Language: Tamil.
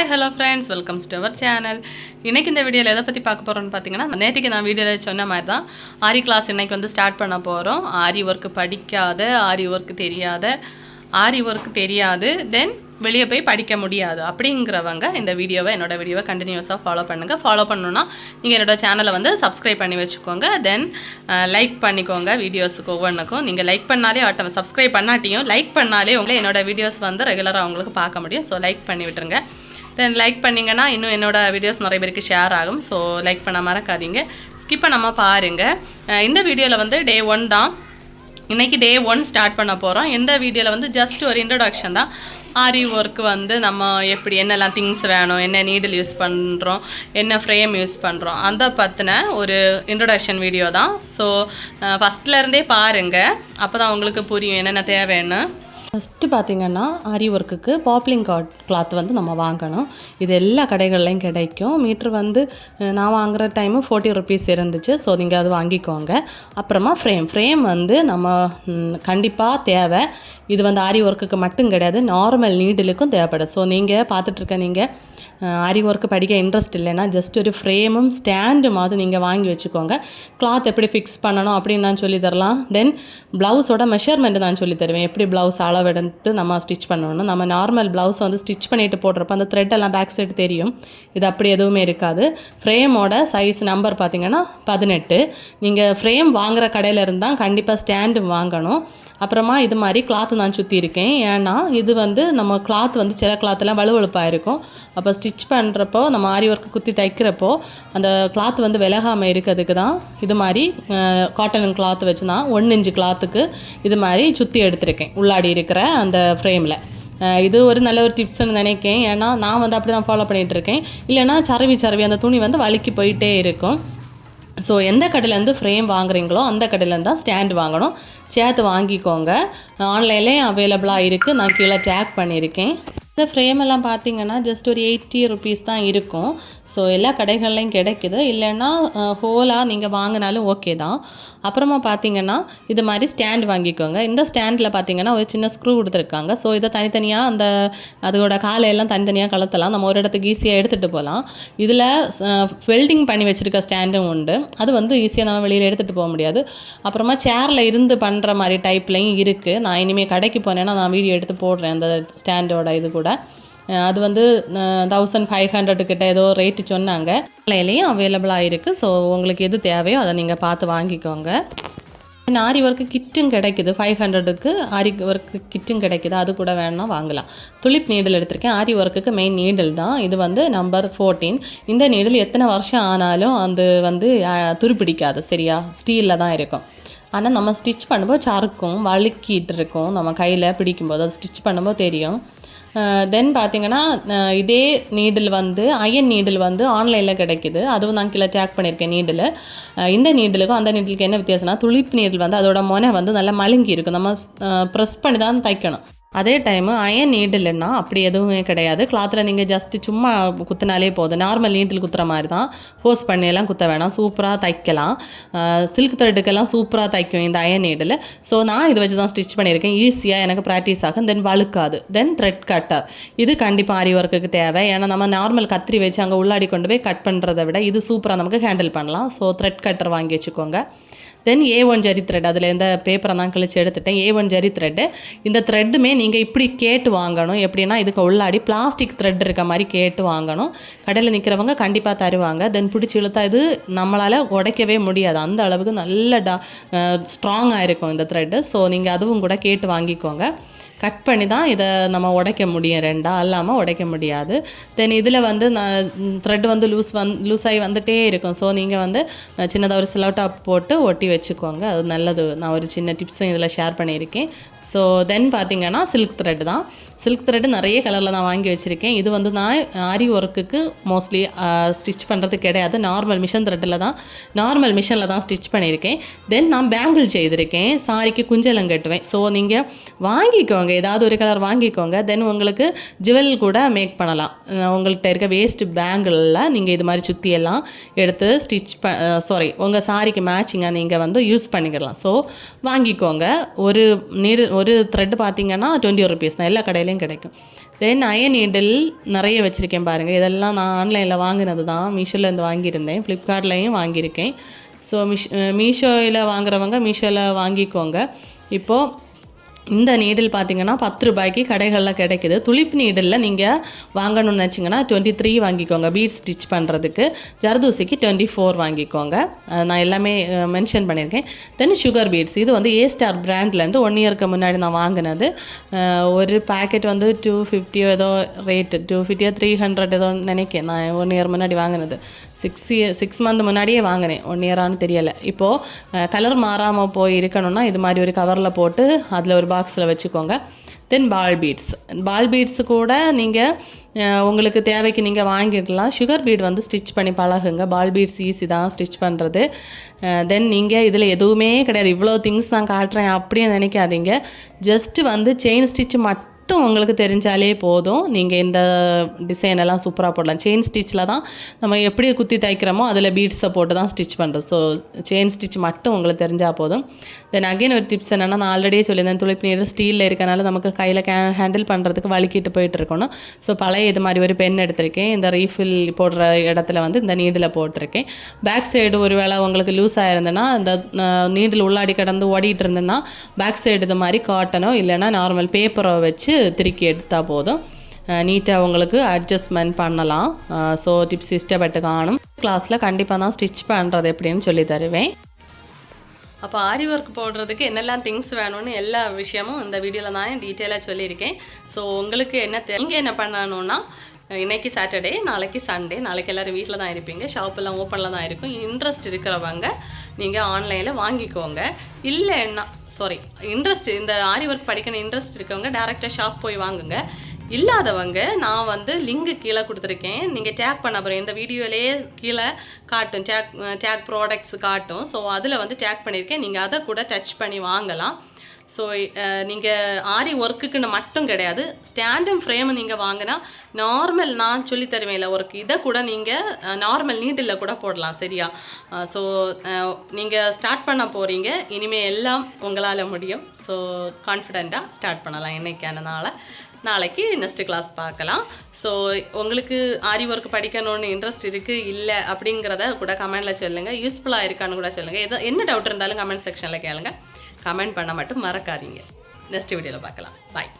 Hi hello friends welcomes to our channel இன்னைக்கு இந்த வீடியோவில் எதை பற்றி பார்க்க போகிறோன்னு பார்த்தீங்கன்னா நேற்றுக்கு நான் வீடியோவில் சொன்ன மாதிரி தான் ஆரி கிளாஸ் இன்றைக்கி வந்து ஸ்டார்ட் பண்ண போகிறோம் ஆரி ஒர்க்கு படிக்காத ஆரி ஒர்க்கு தெரியாத ஆரி ஒர்க்கு தெரியாது தென் வெளியே போய் படிக்க முடியாது. அப்படிங்கிறவங்க இந்த வீடியோவை என்னோட வீடியோவை கண்டினியூஸாக ஃபாலோ பண்ணுங்கள் ஃபாலோ பண்ணணுன்னா நீங்கள் என்னோட சேனலை வந்து சப்ஸ்கிரைப் பண்ணி வச்சுக்கோங்க. தென் லைக் பண்ணிக்கோங்க வீடியோஸுக்கு ஒவ்வொன்றுக்கும் நீங்கள் லைக் பண்ணாலே ஆட்டம் சப்ஸ்கிரைப் பண்ணாட்டியும் லைக் பண்ணாலே உங்களை என்னோடய வீடியோஸ் வந்து ரெகுலராக உங்களுக்கு பார்க்க முடியும். ஸோ லைக் பண்ணி விட்டுருங்க. தென் லைக் பண்ணிங்கன்னா இன்னும் என்னோடய வீடியோஸ் நிறைய பேருக்கு ஷேர் ஆகும். ஸோ லைக் பண்ண மறக்காதீங்க. ஸ்கிப் பண்ணாமல் பாருங்கள் இந்த வீடியோவில் வந்து டே ஒன் தான். இன்றைக்கி டே ஒன் ஸ்டார்ட் பண்ண போகிறோம் இந்த வீடியோவில் வந்து ஜஸ்ட் ஒரு இன்ட்ரடக்ஷன் தான். ஆரி ஒர்க் வந்து நம்ம எப்படி என்னெல்லாம் திங்ஸ் வேணும் என்ன நீடில் யூஸ் பண்ணுறோம் என்ன ஃப்ரேம் யூஸ் பண்ணுறோம் அந்த பற்றின ஒரு இன்ட்ரடக்ஷன் வீடியோ தான். ஸோ ஃபஸ்ட்லேருந்தே பாருங்கள் அப்போ தான் உங்களுக்கு புரியும் என்னென்ன தேவைன்னு. ஃபஸ்ட்டு பார்த்தீங்கன்னா ஆரி ஒர்க்குக்கு பாப்லிங் காட் கிளாத் வந்து நம்ம வாங்கணும். இது எல்லா கடைகள்லையும் கிடைக்கும். மீட்ரு வந்து நான் வாங்குற டைமு ஃபோர்ட்டி ருபீஸ் இருந்துச்சு. ஸோ நீங்கள் அது வாங்கிக்கோங்க. அப்புறமா ஃப்ரேம் ஃப்ரேம் வந்து நம்ம கண்டிப்பாக தேவை. இது வந்து ஆரி ஒர்க்குக்கு மட்டும் கிடையாது. நார்மல் நீடிலுக்கும் தேவைப்படும். ஸோ நீங்கள் பார்த்துட்ருக்க நீங்கள் ஆரி ஒர்க்கு படிக்க இன்ட்ரெஸ்ட் இல்லைன்னா ஜஸ்ட் ஒரு ஃப்ரேமும் ஸ்டாண்டுமாவது நீங்கள் வாங்கி வச்சுக்கோங்க. கிளாத் எப்படி ஃபிக்ஸ் பண்ணணும் அப்படின்னு நான் சொல்லி தரலாம். தென் ப்ளவுஸோட மெஷர்மெண்ட் நான் சொல்லி தருவேன். எப்படி ப்ளவுஸ் அளவெடுத்து நம்ம ஸ்டிச் பண்ணணும். நம்ம நார்மல் ப்ளவுஸ் வந்து ஸ்டிச் பண்ணிட்டு போடுறப்ப அந்த த்ரெட் எல்லாம் பேக் சைடு தெரியும். இது அப்படி எதுவுமே இருக்காது. ஃப்ரேமோட சைஸ் நம்பர் பார்த்தீங்கன்னா பதினெட்டு. நீங்கள் ஃப்ரேம் வாங்குகிற கடையில் இருந்தால் கண்டிப்பாக ஸ்டாண்டு வாங்கணும். அப்புறமா இது மாதிரி கிளாத்து நான் சுற்றி இருக்கேன் ஏன்னா இது வந்து நம்ம கிளாத் வந்து சில கிளாத்லாம் வலுவழுப்பாக இருக்கும். அப்போ ஸ்டிச் பண்ணுறப்போ நம்ம ஆரி ஒர்க்கு குத்தி தைக்கிறப்போ அந்த கிளாத் வந்து விலகாமல் இருக்கிறதுக்கு தான் இது மாதிரி காட்டன் கிளாத் வச்சு தான் ஒன்று இன்ச்சு கிளாத்துக்கு இது மாதிரி சுற்றி எடுத்திருக்கேன். உள்ளாடி இருக்கிற அந்த ஃப்ரேமில் இது ஒரு நல்ல ஒரு டிப்ஸ்ன்னு நினைக்கேன். ஏன்னா நான் வந்து அப்படி தான் ஃபாலோ பண்ணிகிட்டு இருக்கேன். இல்லைன்னா சரவி சரவி அந்த துணி வந்து வழுக்கி போயிட்டே இருக்கும். ஸோ எந்த கடையிலேருந்து ஃப்ரேம் வாங்குறீங்களோ அந்த கடையிலேருந்து தான் ஸ்டாண்ட் வாங்கணும். சேர்த்து வாங்கிக்கோங்க. ஆன்லைன்லேயும் அவைலபிளாக இருக்குது நான் கீழே டேக் பண்ணியிருக்கேன். இந்த ஃப்ரேம் எல்லாம் பார்த்தீங்கன்னா ஜஸ்ட் ஒரு எயிட்டி ருபீஸ் தான் இருக்கும். ஸோ எல்லா கடைகள்லையும் கிடைக்குது. இல்லைன்னா ஹோலாக நீங்கள் வாங்கினாலும் ஓகே தான். அப்புறமா பார்த்தீங்கன்னா இது மாதிரி ஸ்டாண்ட் வாங்கிக்கோங்க. இந்த ஸ்டாண்டில் பார்த்தீங்கன்னா ஒரு சின்ன ஸ்க்ரூ கொடுத்துருக்காங்க. ஸோ இதை தனித்தனியாக அந்த அதோட காலையெல்லாம் தனித்தனியாக கலத்தலாம். நம்ம ஒரு இடத்துக்கு ஈஸியாக எடுத்துகிட்டு போகலாம். இதில் வெல்டிங் பண்ணி வச்சுருக்க ஸ்டாண்டும் உண்டு. அது வந்து ஈஸியாக நம்ம வெளியில் எடுத்துகிட்டு போக முடியாது. அப்புறமா சேரில் இருந்து பண்ணுற மாதிரி டைப்லையும் இருக்குது நான் இனிமேல் கடைக்கு போனேன்னா நான் வீடியோ எடுத்து போடுறேன் அந்த ஸ்டாண்டோட இது கூட. அது வந்து தௌசண்ட் ஃபைவ் ஹண்ட்ரட் கிட்ட ஏதோ ரேட்டு சொன்னாங்க. ஆன்லைன்லேயும் அவைலபிளாக இருக்குது ஸோ உங்களுக்கு எது தேவையோ அதை நீங்கள் பார்த்து வாங்கிக்கோங்க. ஆரி ஒர்க்கு கிட்டும் கிடைக்குது. ஃபைவ் ஹண்ட்ரடுக்கு ஆரி ஒர்க்கு கிட்டும் கிடைக்குது. அது கூட வேணா வாங்கலாம். துளிப் நீடல் எடுத்திருக்கேன். ஆரி ஒர்க்குக்கு மெயின் நீடல் தான். இது வந்து நம்பர் ஃபோர்டீன் இந்த நீடல் எத்தனை வருஷம் ஆனாலும் அது வந்து துருப்பிடிக்காது. சரியா? ஸ்டீலில் தான் இருக்கும். ஆனால் நம்ம ஸ்டிச் பண்ணும்போது சறுக்கும் வழுக்கிட்டு இருக்கும். நம்ம கையில் பிடிக்கும்போது அது ஸ்டிச் பண்ணும்போது தெரியும். தென் பார்த்தீங்கன்னா இதே நீடில் வந்து அயன் நீடில் வந்து ஆன்லைனில் கிடைக்குது. அதுவும் நான் கீழே டேக் பண்ணியிருக்கேன் நீடில் இந்த நீடிலுக்கும் அந்த நீடிலுக்கு என்ன வித்தியாசம்னா துளிப்பு நீடில் வந்து அதோட முனை வந்து நல்லா மழுங்கி இருக்கும். நம்ம ப்ரெஸ் பண்ணி தான் தைக்கணும். அதே டைமு அயன் நீடில்னா அப்படி எதுவுமே கிடையாது. கிளாத்தில் நீங்கள் ஜஸ்ட்டு சும்மா குத்தினாலே போதும். நார்மல் நீட்டில் குத்துற மாதிரி தான். ஃபோர்ஸ் பண்ணியெல்லாம் குத்த வேணாம். சூப்பராக தைக்கலாம். சில்க் த்ரெட்டுக்கெல்லாம் சூப்பராக தைக்கும் இந்த அயன் நீடில் ஸோ நான் இதை வச்சு தான் ஸ்டிச் பண்ணியிருக்கேன் ஈஸியாக எனக்கு ப்ராக்டிஸ் ஆகும். தென் வழுக்காது. தென் த்ரெட் கட்டர் இது கண்டிப்பாக ஆரி ஒர்க்குக்கு தேவை. ஏன்னா நம்ம நார்மல் கத்திரி வச்சு அங்கே உள்ளாடி கொண்டு போய் கட் பண்ணுறதை விட இது சூப்பராக நமக்கு ஹேண்டில் பண்ணலாம். ஸோ த்ரெட் கட்டர் வாங்கி வச்சுக்கோங்க. Then a one zari thread அதில் இந்த பேப்பரை தான் கழிச்சு எடுத்துட்டேன். ஏ ஒன் ஜரி த்ரெட்டு இந்த த்ரெட்டுமே நீங்கள் இப்படி கேட்டு வாங்கணும். எப்படின்னா இதுக்கு உள்ளாடி பிளாஸ்டிக் த்ரெட் இருக்க மாதிரி கேட்டு வாங்கணும். கடையில் நிற்கிறவங்க கண்டிப்பாக தருவாங்க. தென் பிடிச்சி இழுத்தா இது நம்மளால் உடைக்கவே முடியாது. அந்த அளவுக்கு நல்ல டா ஸ்ட்ராங்காக இருக்கும் இந்த த்ரெட்டு ஸோ நீங்கள் அதுவும் கூட கேட்டு வாங்கிக்கோங்க. கட் பண்ணி தான் இதை நம்ம உடைக்க முடியும். ரெண்டா அல்லாமல் உடைக்க முடியாது. தென் இதில் வந்து நான் த்ரெட் வந்து லூஸ் வந் லூஸ் ஆகி வந்துட்டே இருக்கும். ஸோ நீங்கள் வந்து சின்னதாக ஒரு சிலோ போட்டு ஒட்டி வச்சுக்கோங்க. அது நல்லது. நான் ஒரு சின்ன டிப்ஸும் இதில் ஷேர் பண்ணியிருக்கேன். ஸோ தென் பார்த்தீங்கன்னா சில்க் த்ரெட் தான். சில்க் த்ரெட் நிறைய கலரில் நான் வாங்கி வச்சுருக்கேன். இது வந்து நான் ஆரி ஒர்க்குக்கு மோஸ்ட்லி ஸ்டிச் பண்ணுறது கிடையாது. நார்மல் மிஷின் த்ரெட்டில் தான் நார்மல் மிஷினில் தான் ஸ்டிச் பண்ணியிருக்கேன். தென் நான் பேங்கிள் செய்திருக்கேன். சாரிக்கு குஞ்சலம் கட்டுவேன். ஸோ நீங்கள் வாங்கிக்கோங்க. ஏதாவது ஒரு கலர் வாங்கிக்கோங்க. தென் உங்களுக்கு ஜுவல் கூட மேக் பண்ணலாம். உங்கள்கிட்ட இருக்க வேஸ்ட் பேங்கிளில் நீங்கள் இது மாதிரி சுற்றி எல்லாம் எடுத்து ஸ்டிச் ப சாரி உங்கள் சாரிக்கு மேட்சிங்காக நீங்கள் வந்து யூஸ் பண்ணிக்கலாம். ஸோ வாங்கிக்கோங்க. ஒரு நீர் ஒரு த்ரெட் பார்த்தீங்கன்னா டுவெண்ட்டி ருபீஸ் தான் எல்லா கடையிலையும் கிடைக்கும். தென் அயன் நீடில் நிறைய வச்சுருக்கேன் பாருங்கள் இதெல்லாம் நான் ஆன்லைனில் வாங்கினது தான். மீஷோலேருந்து வாங்கியிருந்தேன். ஃப்ளிப்கார்ட்லேயும் வாங்கியிருக்கேன். ஸோ மிஷ் மீஷோவில் வாங்குறவங்க மீஷோவில் வாங்கிக்கோங்க. இப்போது இந்த நீடில் பார்த்தீங்கன்னா பத்து ரூபாய்க்கு கடைகளில் கிடைக்குது. துளிப் நீடிலில் நீங்கள் வாங்கணும்னு நினச்சிங்கன்னா டுவெண்ட்டி த்ரீ வாங்கிக்கோங்க. பீட் ஸ்டிச் பண்ணுறதுக்கு ஜர்தூசிக்கு டுவெண்ட்டி ஃபோர் வாங்கிக்கோங்க நான் எல்லாமே மென்ஷன் பண்ணியிருக்கேன். தென் சுகர் பீட்ஸ் இது வந்து ஏ ஸ்டார் பிராண்ட்லேருந்து ஒன் இயருக்கு முன்னாடி நான் வாங்கினது. ஒரு பேக்கெட் வந்து டூ ஃபிஃப்டி ஏதோ ரேட்டு டூ ஃபிஃப்டியோ த்ரீ ஹண்ட்ரட் ஏதோ நினைக்கிறேன் நான் ஒன் இயர் முன்னாடி வாங்கினது. சிக்ஸ் இயர் சிக்ஸ் மந்த் முன்னாடியே வாங்கினேன். ஒன் இயரானு தெரியலை. இப்போது கலர் மாறாமல் போய் இருக்கணும்னா இது மாதிரி ஒரு கவரில் போட்டு அதில் ஒரு பாக்ஸில் வச்சுக்கோங்க. தென் பால் பீட்ஸ் பால் பீட்ஸு கூட நீங்கள் உங்களுக்கு தேவைக்கு நீங்கள் வாங்கிடலாம். சுகர் பீட் வந்து ஸ்டிச் பண்ணி பழகுங்க. பால் பீட்ஸ் ஈஸி தான் ஸ்டிச் பண்ணுறது தென் நீங்கள் இதில் எதுவுமே கிடையாது. இவ்வளோ திங்ஸ் நான் காட்டுறேன். அப்படின்னு நினைக்காதீங்க. ஜஸ்ட்டு வந்து செயின் ஸ்டிச் மட்டும் மட்டும் உங்களுக்கு தெரிஞ்சாலே போதும். நீங்கள் இந்த டிசைன் எல்லாம் சூப்பராக போடலாம். செயின் ஸ்டிச்சில் தான் நம்ம எப்படி குத்தி தைக்கிறோமோ அதில் பீட்ஸை போட்டு தான் ஸ்டிச் பண்ணுறோம் ஸோ செயின் ஸ்டிச் மட்டும் உங்களுக்கு தெரிஞ்சால் போதும். தென் அகைன் ஒரு டிப்ஸ் என்னென்னா நான் ஆல்ரெடியே சொல்லியிருந்தேன் துளிப்பு நீர் ஸ்டீலில் இருக்கனால நமக்கு கையில் கே ஹேண்டில் பண்ணுறதுக்கு வலிக்கிட்டு போயிட்டு இருக்கணும். ஸோ பழைய இது மாதிரி ஒரு பென் எடுத்திருக்கேன். இந்த ரீஃபில் போடுற இடத்துல வந்து இந்த நீடில் போட்டிருக்கேன். பேக் சைடு ஒரு வேளை உங்களுக்கு லூஸ் ஆயிருந்ததுன்னா இந்த நீடில் உள்ளாடி கடந்து ஓடிட்டு இருந்ததுன்னா பேக் சைடு இது மாதிரி காட்டனோ இல்லைன்னா நார்மல் பேப்பரோ வச்சு திருக்கி எடுத்தால் போதும். நீட்டாக உங்களுக்கு அட்ஜஸ்ட்மெண்ட் பண்ணலாம். ஸோ டிப்ஸ் இஷ்டப்பட்டு காணும். கிளாஸில் கண்டிப்பாக தான் ஸ்டிச் பண்ணுறது எப்படின்னு சொல்லி தருவேன். அப்போ ஆரி ஒர்க் போடுறதுக்கு என்னெல்லாம் திங்ஸ் வேணும்னு எல்லா விஷயமும் இந்த வீடியோவில் நான் டீட்டெயிலாக சொல்லியிருக்கேன். ஸோ உங்களுக்கு என்ன நீங்கள் என்ன பண்ணணும்னா இன்றைக்கி சாட்டர்டே நாளைக்கு சண்டே நாளைக்கு எல்லோரும் வீட்டில் தான் இருப்பீங்க. ஷாப்பெல்லாம் ஓப்பனில் தான் இருக்கும். இன்ட்ரெஸ்ட் இருக்கிறவங்க நீங்கள் ஆன்லைனில் வாங்கிக்கோங்க. இல்லைன்னா சாரி இன்ட்ரெஸ்ட் இந்த ஆரி ஒர்க் படிக்கணும் இன்ட்ரெஸ்ட் இருக்கவங்க டேரெக்டாக ஷாப் போய் வாங்குங்க. இல்லாதவங்க நான் வந்து லிங்கு கீழே கொடுத்துருக்கேன். நீங்கள் டேக் பண்ண போகிறேன் இந்த வீடியோலேயே கீழே காட்டும். டேக் டேக் ப்ராடக்ட்ஸ் காட்டும். ஸோ அதில் வந்து டேக் பண்ணியிருக்கேன். நீங்கள் அதை கூட டச் பண்ணி வாங்கலாம். ஸோ eh, நீங்கள் ஆரி ஒர்க்குக்குன்னு மட்டும் கிடையாது ஸ்டாண்டும் ஃப்ரேம் நீங்கள் வாங்கினா நார்மல் நான் சொல்லி தருவேன் இல்லை ஒர்க் இதை கூட நீங்கள் நார்மல் நீட்டில் கூட போடலாம் சரியா? ஸோ நீங்கள் ஸ்டார்ட் பண்ண போகிறீங்க இனிமேல் எல்லாம் உங்களால் முடியும். ஸோ கான்ஃபிடெண்ட்டாக ஸ்டார்ட் பண்ணலாம் என்னைக்கானனால நாளைக்கு நெக்ஸ்ட் கிளாஸ் பார்க்கலாம். ஸோ உங்களுக்கு ஆரி ஒர்க் படிக்கணும்னு இன்ட்ரெஸ்ட் இருக்குது இல்லை அப்படிங்கிறத கூட கமெண்டில் சொல்லுங்கள் யூஸ்ஃபுல்லாக இருக்கான்னு கூட சொல்லுங்கள் எதோ என்ன டவுட் இருந்தாலும் கமெண்ட் செக்ஷனில் கேளுங்கள் கமெண்ட் பண்ண மட்டும் மறக்காதீங்க. நெக்ஸ்ட் வீடியோவில் பார்க்கலாம். பாய்